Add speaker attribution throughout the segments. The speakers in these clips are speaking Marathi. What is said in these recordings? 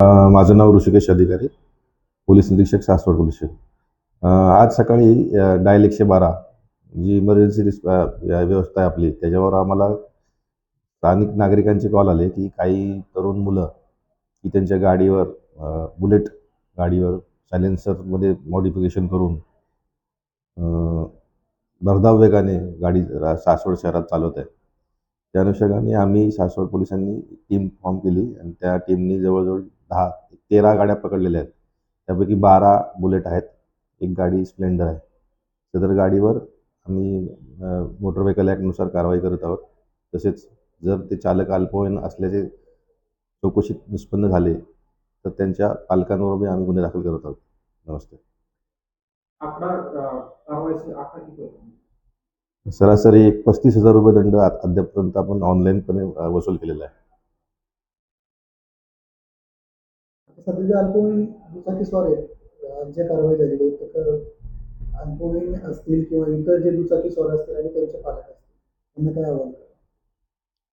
Speaker 1: माझं नाव ऋषिकेश अधिकारी पोलीस निरीक्षक सासवड पोलीस आज सकाळी डायल एकशे बारा जी इमर्जन्सी रिस्प व्यवस्था आहे आपली त्याच्यावर आम्हाला स्थानिक नागरिकांचे कॉल आले की काही तरुण मुलं की त्यांच्या गाडीवर बुलेट गाडीवर सायलेन्सरमध्ये मॉडिफिकेशन करून भरधाव वेगाने गाडी सासवड शहरात चालवत आहे त्या अनुषंगाने आम्ही सासवड पोलिसांनी टीम फॉर्म केली आणि त्या टीमनी जवळजवळ दहा तेरा गाड्या पकडलेल्या आहेत. त्यापैकी बारा बुलेट आहेत. एक गाडी स्प्लेंडर आहे. सदर गाडीवर आम्ही मोटर व्हेकल ॲक्टनुसार कारवाई करत आहोत. तसेच जर ते चालक अल्पवयीन असल्याचे चौकशीत निष्पन्न झाले तर त्यांच्या पालकांवर बी आम्ही गुन्हे दाखल करत आहोत. नमस्ते. सरासरी एक पस्तीस हजार रुपये दंड अद्यापपर्यंत आपण ऑनलाईनपणे वसूल केलेला आहे.
Speaker 2: सध्या अल्पवयीन दुचाकी स्वार आहेत जे कारवाई झालेली आहे तर अल्पवयीन असतील किंवा इतर जे दुचाकी स्वार असतील आणि त्यांचे पालक असतील त्यांना काय आव्हान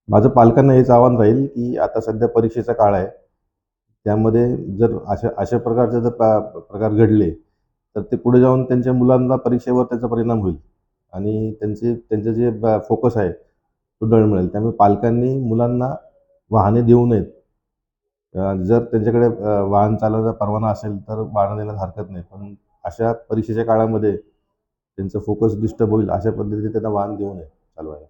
Speaker 1: माझं पालकांना हेच आव्हान राहील की आता सध्या परीक्षेचा काळ आहे. त्यामध्ये जर अशा अशा प्रकारचे जर प्रकार घडले तर ते पुढे जाऊन त्यांच्या मुलांना परीक्षेवर त्याचा परिणाम होईल. आणि त्यांचे त्यांचं जे फोकस आहे तो डळ मिळेल त्यामुळे पालकांनी मुलांना वाहने देऊ नयेत. जर त्यांच्याकडे वाहन चालवण्याचा परवाना असेल तर वाहन द्यायला हरकत नाही. पण अशा परीक्षेच्या काळामध्ये त्यांचं फोकस डिस्टर्ब होईल अशा पद्धतीने त्यांना वाहन देऊ नये चालवायला.